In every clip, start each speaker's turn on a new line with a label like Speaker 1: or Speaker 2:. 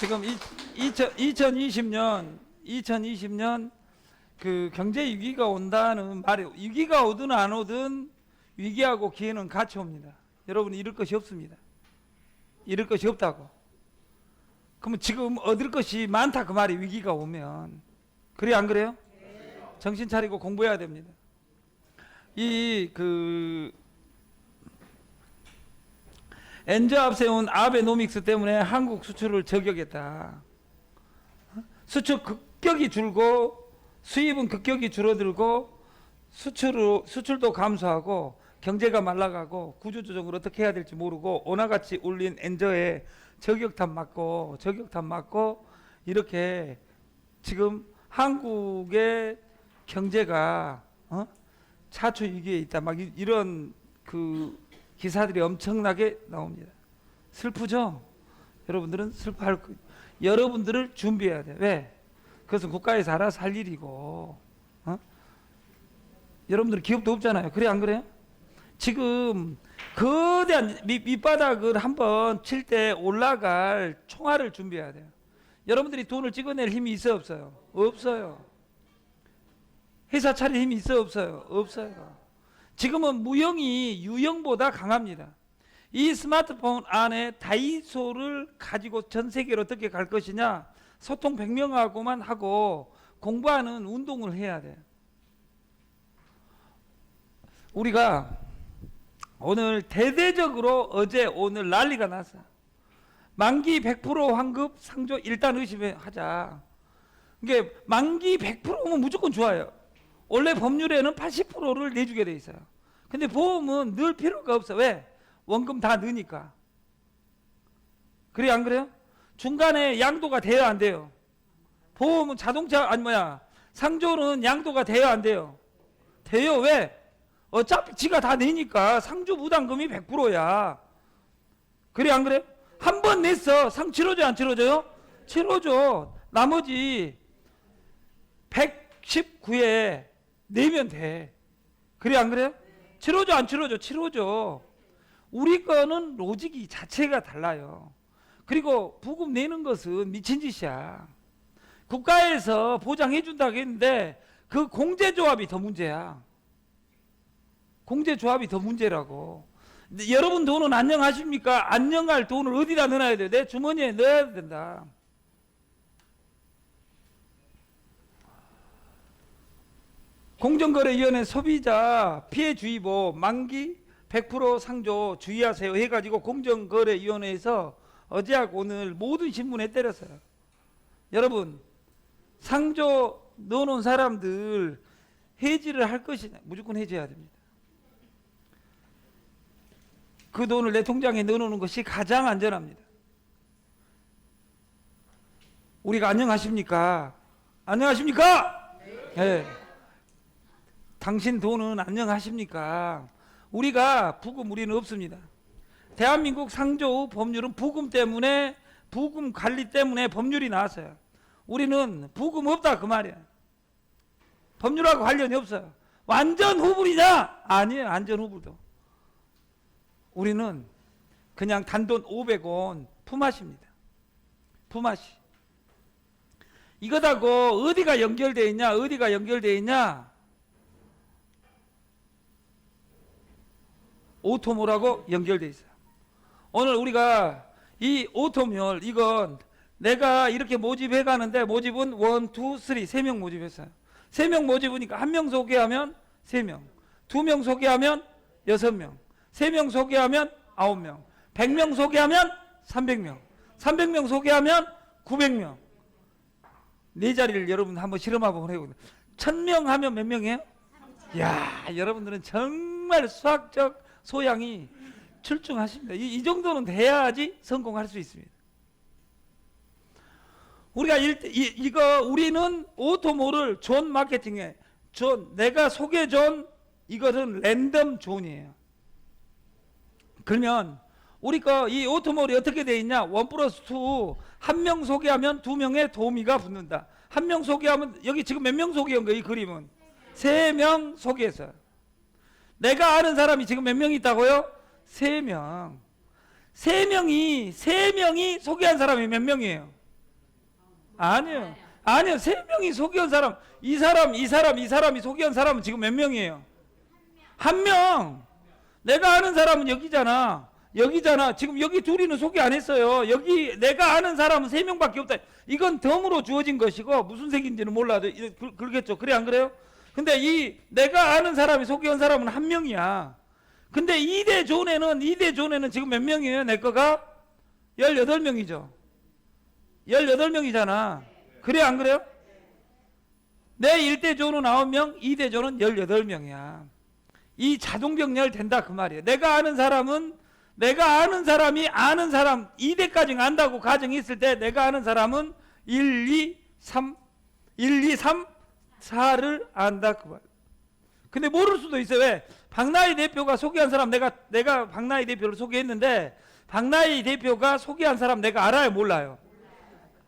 Speaker 1: 지금 이, 2000, 2020년 2020년 그 경제 위기가 온다는 말이 위기가 오든 안 오든 위기하고 기회는 같이 옵니다. 여러분 잃을 것이 없습니다. 잃을 것이 없다고. 그러면 지금 얻을 것이 많다 그 말이 위기가 오면 그래 안 그래요? 정신 차리고 공부해야 됩니다. 이그 엔저 앞세운 아베노믹스 때문에 한국 수출을 저격했다. 수출 급격히 줄고 수입은 급격히 줄어들고 수출로 수출도 감소하고 경제가 말라가고 구조조정을 어떻게 해야 될지 모르고 오나같이 울린 엔저에 저격탄 맞고 저격탄 맞고 이렇게 지금 한국의 경제가 어? 차초 위기에 있다 막 이- 이런 그 기사들이 엄청나게 나옵니다. 슬프죠? 여러분들은 슬퍼할 거. 여러분들을 준비해야 돼. 왜? 그것은 국가에서 알아서 할 일이고. 어? 여러분들 기업도 없잖아요. 그래 안 그래요? 지금 거대한 밑, 밑바닥을 한번 칠 때 올라갈 총알을 준비해야 돼요. 여러분들이 돈을 찍어낼 힘이 있어 없어요? 없어요. 회사 차릴 힘이 있어 없어요? 없어요. 지금은 무형이 유형보다 강합니다. 이 스마트폰 안에 다이소를 가지고 전 세계로 어떻게 갈 것이냐? 소통 100명하고만 하고 공부하는 운동을 해야 돼요. 우리가 오늘 대대적으로 어제 오늘 난리가 났어요. 만기 100% 환급 상조 일단 의심하자. 이게 만기 100%면 무조건 좋아요. 원래 법률에는 80%를 내주게 돼 있어요. 근데 보험은 늘 필요가 없어. 왜? 원금 다 넣으니까. 그래 안 그래요? 중간에 양도가 돼야 안 돼요. 보험은 자동차 아니 뭐야 상조는 양도가 돼야 안 돼요. 돼요 왜? 어차피 지가 다 내니까 상조 부담금이 100%야. 그래 안 그래? 한 번 냈어. 상 치러줘 안 치러줘요? 치러줘. 나머지 119에 내면 돼. 그래 안 그래요? 치러줘 안 치러줘? 치러줘. 우리 거는 로직이 자체가 달라요. 그리고 부금 내는 것은 미친 짓이야. 국가에서 보장해 준다고 했는데 그 공제 조합이 더 문제야. 공제 조합이 더 문제라고. 여러분 돈은 안녕하십니까? 안녕할 돈을 어디다 넣어야 돼? 내 주머니에 넣어야 된다. 공정거래위원회 소비자 피해주의보 만기 100% 상조 주의하세요 해가지고 공정거래위원회에서 어제하고 오늘 모든 신문에 때렸어요. 여러분 상조 넣어놓은 사람들 해지를 할 것이냐 무조건 해지해야 됩니다. 그 돈을 내 통장에 넣어놓는 것이 가장 안전합니다. 우리가 안녕하십니까? 안녕하십니까? 네. 당신 돈은 안녕하십니까? 우리가 부금 우리는 없습니다. 대한민국 상조 법률은 부금 때문에 부금 관리 때문에 법률이 나왔어요. 우리는 부금 없다 그 말이야. 법률하고 관련이 없어요. 완전 후불이냐? 아니에요. 안전 후불도. 우리는 그냥 단돈 500원 품앗입니다. 품앗이. 이거다고 어디가 연결되어 있냐? 어디가 연결되어 있냐? 오토몰하고 연결되어 있어요. 오늘 우리가 이 오토몰 이건 내가 이렇게 모집해 가는데 모집은 원, 투, 쓰리 세명 모집했어요. 세명 모집으니까 한 명 소개하면 세 명, 두명 소개하면 여섯 명, 세명 소개하면 아홉 명, 백명 소개하면 삼백 명, 삼백 명 소개하면 구백 명. 네 자리를 여러분 한번 실험 한번 해보세요. 천명 하면 몇 명이에요? 야, 여러분들은 정말 수학적 소양이 출중하십니다. 이, 이 정도는 돼야지 성공할 수 있습니다. 우리가 일, 이, 이거 우리는 오토모를 존 마케팅에 존 내가 소개 존 이것은 랜덤 존이에요. 그러면 우리 거이 오토몰이 어떻게 돼 있냐? 원 플러스 투한명 소개하면 두 명의 도우미가 붙는다. 한 명 소개하면 여기 지금 몇 명 소개한 거이 그림은 세 명 소개했어요. 내가 아는 사람이 지금 몇 명 있다고요? 세 명. 세 명이 세 명이 소개한 사람이 몇 명이에요? 아니요. 아니요. 세 명이 소개한 사람, 이 사람, 이 사람, 이 사람이 소개한 사람은 지금 몇 명이에요? 한 명. 내가 아는 사람은 여기잖아. 여기잖아. 지금 여기 둘이는 소개 안 했어요. 여기 내가 아는 사람은 세 명밖에 없다. 이건 덤으로 주어진 것이고 무슨 색인지는 몰라도 이- 그, 그러겠죠. 그래 안 그래요? 근데 이 내가 아는 사람이 소개한 사람은 한 명이야. 근데 2대 존에는 2대 존에는 지금 몇 명이에요? 내 거가 18명이죠. 18명이잖아. 그래 안 그래요? 내 1대 존은 9명, 2대 존은 18명이야. 이 자동 병렬 된다 그 말이에요. 내가 아는 사람은 내가 아는 사람이 아는 사람 2대까지 안다고 가정했을 때 내가 아는 사람은 1, 2, 3, 1, 2, 3, 4를 안다 그 말. 근데 모를 수도 있어요. 왜? 박나희 대표가 소개한 사람 내가 내가 박나희 대표를 소개했는데 박나희 대표가 소개한 사람 내가 알아요, 몰라요?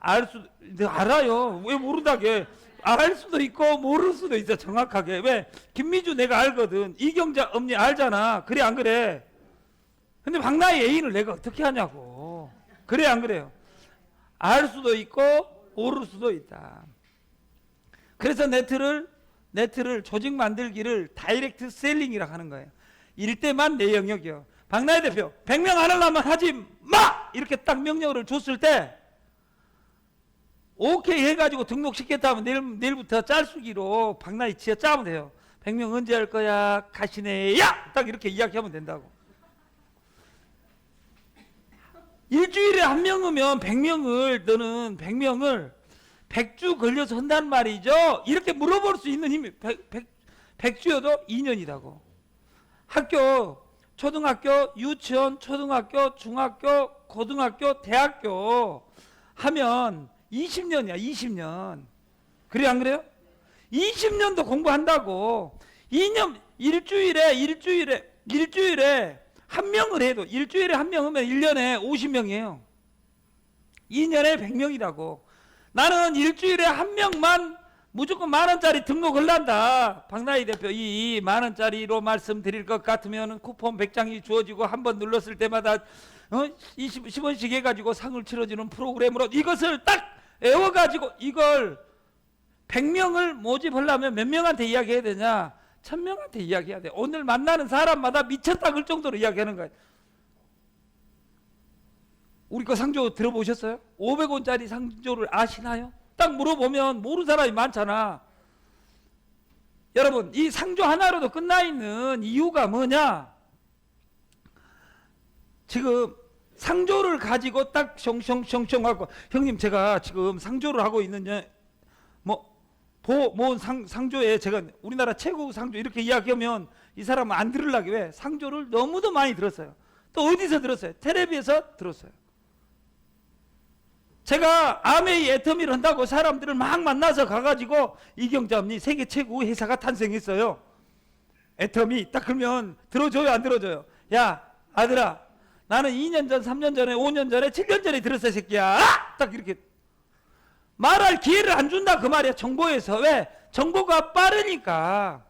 Speaker 1: 알 수, 알아요. 왜 모른다게? 알 수도 있고 모를 수도 있어 정확하게. 왜? 김미주 내가 알거든. 이경자 언니 알잖아. 그래 안 그래? 근데 박나희 애인을 내가 어떻게 하냐고. 그래 안 그래요? 알 수도 있고 모를 수도 있다. 그래서 네트를 네트를 조직 만들기를 다이렉트 셀링이라 하는 거예요. 일대만 내 영역이요. 박나희 대표 100명 안 하려면 하지 마 이렇게 딱 명령을 줬을 때 오케이 해가지고 등록시켰다 하면 내일, 내일부터 짤수기로 박나희 지어 짜면 돼요. 100명 언제 할 거야? 가시네야! 딱 이렇게 이야기하면 된다고. 일주일에 한 명이면 100명을 너는 100명을 100주 걸려서 한단 말이죠. 이렇게 물어볼 수 있는 힘이 100, 100, 100주여도 2년이라고. 학교, 초등학교, 유치원, 초등학교, 중학교, 고등학교, 대학교 하면 20년이야, 20년. 그래, 안 그래요? 20년도 공부한다고. 2년, 일주일에, 일주일에, 일주일에 한 명을 해도, 일주일에 한 명 하면 1년에 50명이에요. 2년에 100명이라고. 나는 일주일에 한 명만 무조건 만 원짜리 등록을 한다. 박나희 대표 이 만 원짜리로 말씀드릴 것 같으면 쿠폰 100장이 주어지고 한 번 눌렀을 때마다 어? 20, 10원씩 해가지고 상을 치러주는 프로그램으로 이것을 딱 애워가지고 이걸 100명을 모집하려면 몇 명한테 이야기해야 되냐? 1000명한테 이야기해야 돼. 오늘 만나는 사람마다 미쳤다 그럴 정도로 이야기하는 거야. 우리 거 상조 들어보셨어요? 500원짜리 상조를 아시나요? 딱 물어보면 모르는 사람이 많잖아. 여러분, 이 상조 하나로도 끝나 있는 이유가 뭐냐? 지금 상조를 가지고 딱 숑숑숑숑 하고 형님 제가 지금 상조를 하고 있는 뭐보뭐 상 상조에 제가 우리나라 최고 상조 이렇게 이야기하면 이 사람은 안 들으려고 왜 상조를 너무도 많이 들었어요. 또 어디서 들었어요? 텔레비에서 들었어요. 제가 아메이 애터미를 한다고 사람들을 막 만나서 가가지고 이경자 언니 세계 최고 회사가 탄생했어요. 애터미 딱 그러면 들어줘요 안 들어줘요? 야 아들아 나는 2년 전 3년 전에 5년 전에 7년 전에 들었어 이 새끼야. 아! 딱 이렇게. 말할 기회를 안 준다 그 말이야 정보에서. 왜? 정보가 빠르니까.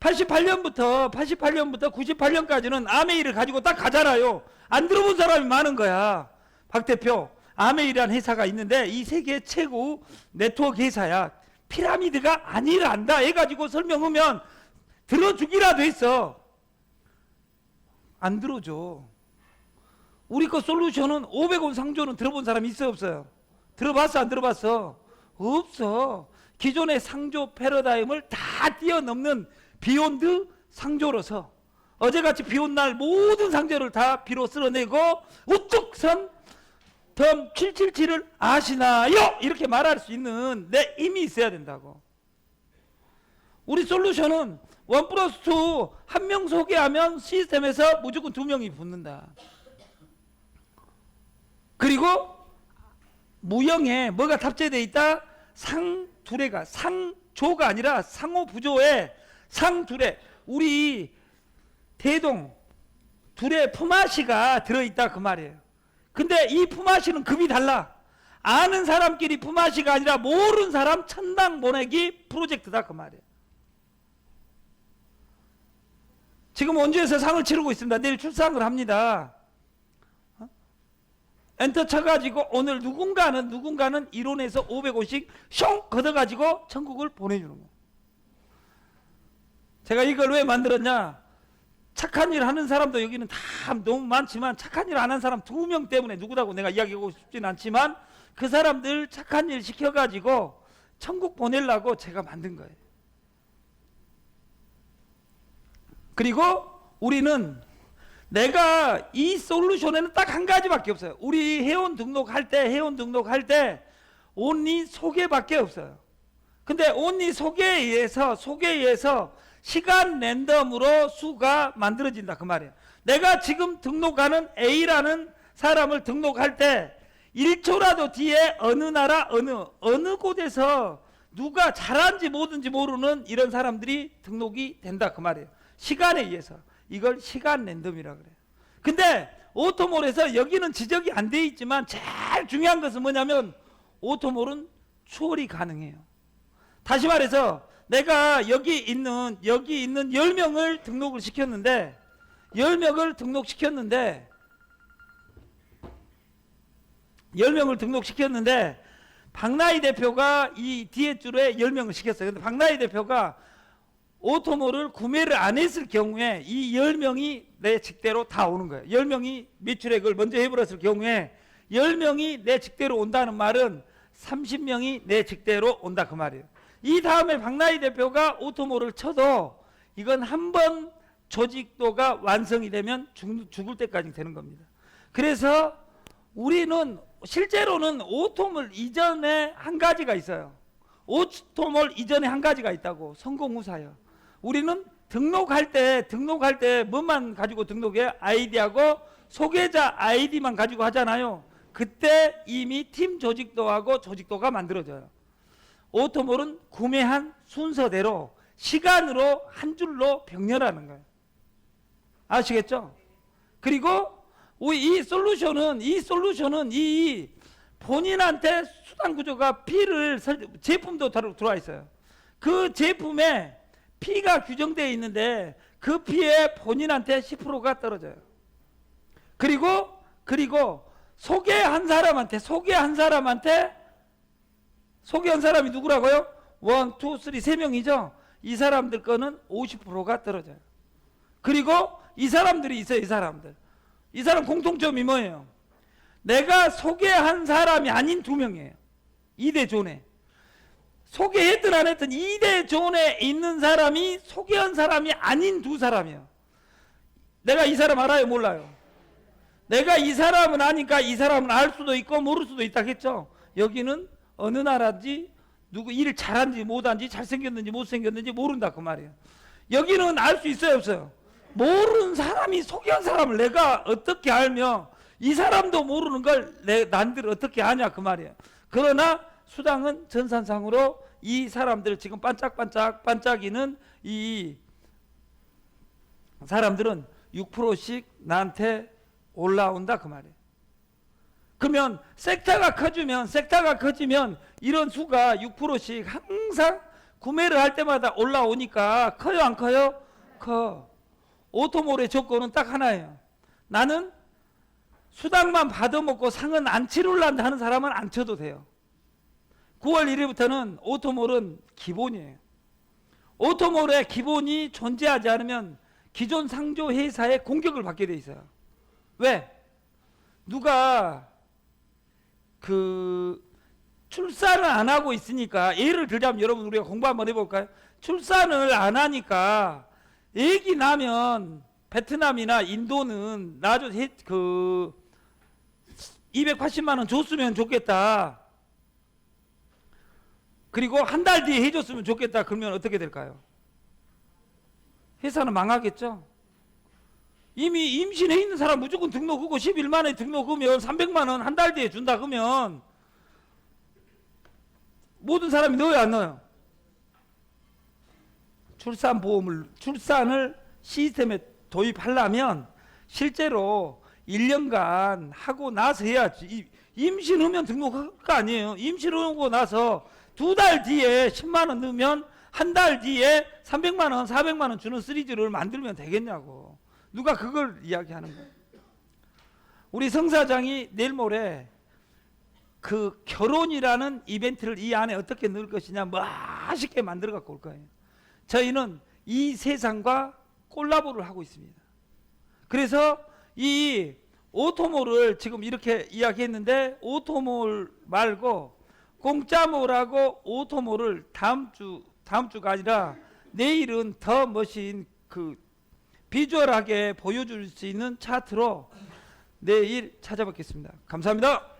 Speaker 1: 88년부터 88년부터 98년까지는 아메이를 가지고 딱 가잖아요. 안 들어본 사람이 많은 거야. 박 대표 아메이라는 회사가 있는데 이 세계 최고 네트워크 회사야. 피라미드가 아니란다. 해가지고 설명하면 들어주기라도 했어. 안 들어줘. 우리 거 솔루션은 500원 상조는 들어본 사람 있어 없어요? 들어봤어 안 들어봤어? 없어. 기존의 상조 패러다임을 다 뛰어넘는 비욘드 상조로서 어제같이 비온 날 모든 상조를 다 비로 쓸어내고 우뚝 선 덤 777을 아시나요? 이렇게 말할 수 있는 내 힘이 있어야 된다고. 우리 솔루션은 원 플러스 투한명 소개하면 시스템에서 무조건 두 명이 붙는다. 그리고 무형에 뭐가 탑재되어 있다? 상두레가 상조가 아니라 상호 부조에 상두레 우리 대동 두레 품앗이가 들어있다 그 말이에요. 근데 이 품앗이는 급이 달라. 아는 사람끼리 품앗이가 아니라 모르는 사람 천당 보내기 프로젝트다 그 말이에요. 지금 원주에서 상을 치르고 있습니다. 내일 출상을 합니다. 어? 엔터 쳐가지고 오늘 누군가는 누군가는 이론에서 500원씩 숑 걷어가지고 천국을 보내주는 거예요. 제가 이걸 왜 만들었냐? 착한 일 하는 사람도 여기는 다 너무 많지만 착한 일 안 한 사람 두 명 때문에 누구라고 내가 이야기하고 싶진 않지만 그 사람들 착한 일 시켜가지고 천국 보내려고 제가 만든 거예요. 그리고 우리는 내가 이 솔루션에는 딱 한 가지밖에 없어요. 우리 회원 등록할 때 회원 등록할 때 온리 소개밖에 없어요. 근데 온리 소개에 의해서 소개에 의해서 시간 랜덤으로 수가 만들어진다 그 말이에요. 내가 지금 등록하는 A라는 사람을 등록할 때 1초라도 뒤에 어느 나라 어느 어느 곳에서 누가 잘한지 뭐든지 모르는 이런 사람들이 등록이 된다 그 말이에요. 시간에 의해서 이걸 시간 랜덤이라 그래요. 근데 오토몰에서 여기는 지적이 안 돼 있지만 제일 중요한 것은 뭐냐면 오토몰은 추월이 가능해요. 다시 말해서 내가 여기 있는 여기 있는 10명을 등록을 시켰는데 10명을 등록시켰는데 10명을 등록시켰는데 박나희 대표가 이 뒤에 줄에 10명을 시켰어요. 근데 박나희 대표가 오토몰을 구매를 안 했을 경우에 이 10명이 내 직대로 다 오는 거예요. 10명이 매출액을 먼저 해버렸을 경우에 10명이 내 직대로 온다는 말은 30명이 내 직대로 온다 그 말이에요. 이 다음에 박나희 대표가 오토몰을 쳐도 이건 한 번 조직도가 완성이 되면 죽, 죽을 때까지 되는 겁니다. 그래서 우리는 실제로는 오토몰 이전에 한 가지가 있어요. 오토몰 이전에 한 가지가 있다고 성공 후사요. 우리는 등록할 때 등록할 때 뭐만 가지고 등록해 아이디하고 소개자 아이디만 가지고 하잖아요. 그때 이미 팀 조직도하고 조직도가 만들어져요. 오토몰은 구매한 순서대로 시간으로 한 줄로 병렬하는 거예요. 아시겠죠? 그리고 이 솔루션은 이 솔루션은 이 본인한테 수단 구조가 P를 설- 제품도 들- 들어와 있어요. 그 제품에 P가 규정되어 있는데 그 P에 본인한테 10%가 떨어져요. 그리고 그리고 소개한 사람한테 소개한 사람한테 소개한 사람이 누구라고요? 원, 투, 쓰리 세 명이죠. 이 사람들 거는 50%가 떨어져요. 그리고 이 사람들이 있어요. 이 사람들. 이 사람 공통점이 뭐예요? 내가 소개한 사람이 아닌 두 명이에요. 2대 존에. 소개했든 안 했든 2대 존에 있는 사람이 소개한 사람이 아닌 두 사람이에요. 내가 이 사람 알아요? 몰라요? 내가 이 사람은 아니까 이 사람은 알 수도 있고 모를 수도 있다겠죠. 여기는 어느 나라인지 누구 일을 잘한지 못한지 잘생겼는지 못생겼는지 모른다 그 말이에요. 여기는 알 수 있어요 없어요? 모르는 사람이 소개한 사람을 내가 어떻게 알며 이 사람도 모르는 걸 내 난들 어떻게 아냐 그 말이에요. 그러나 수당은 전산상으로 이 사람들 지금 반짝반짝 반짝이는 이 사람들은 6%씩 나한테 올라온다 그 말이에요. 그러면 섹터가 커지면 섹터가 커지면 이런 수가 6%씩 항상 구매를 할 때마다 올라오니까 커요 안 커요? 커. 오토몰의 조건은 딱 하나예요. 나는 수당만 받아먹고 상은 안 치룰란다 하는 사람은 안 쳐도 돼요. 9월 1일부터는 오토몰은 기본이에요. 오토몰의 기본이 존재하지 않으면 기존 상조 회사의 공격을 받게 돼 있어요. 왜? 누가 그 출산을 안 하고 있으니까 예를 들자면 여러분 우리가 공부 한번 해볼까요? 출산을 안 하니까 애기 나면 베트남이나 인도는 나줘 그 280만 원 줬으면 좋겠다. 그리고 한 달 뒤에 해줬으면 좋겠다. 그러면 어떻게 될까요? 회사는 망하겠죠. 이미 임신해 있는 사람 무조건 등록하고 11만 원에 등록하면 300만 원 한 달 뒤에 준다 그러면 모든 사람이 넣어요 안 넣어요? 출산 보험을 출산을 시스템에 도입하려면 실제로 1년간 하고 나서 해야지. 이- 임신하면 등록할 거 아니에요. 임신하고 나서 두 달 뒤에 10만 원 넣으면 한 달 뒤에 300만 원 400만 원 주는 시리즈를 만들면 되겠냐고 누가 그걸 이야기하는 거예요 우리 성사장이 내일 모레 그 결혼이라는 이벤트를 이 안에 어떻게 넣을 것이냐 맛있게 만들어 갖고 올 거예요. 저희는 이 세상과 콜라보를 하고 있습니다. 그래서 이 오토몰을 지금 이렇게 이야기했는데 오토몰 말고 공짜몰하고 오토몰을 다음 주 다음 주가 아니라 내일은 더 멋진 그 비주얼하게 보여줄 수 있는 차트로 내일 찾아뵙겠습니다. 감사합니다.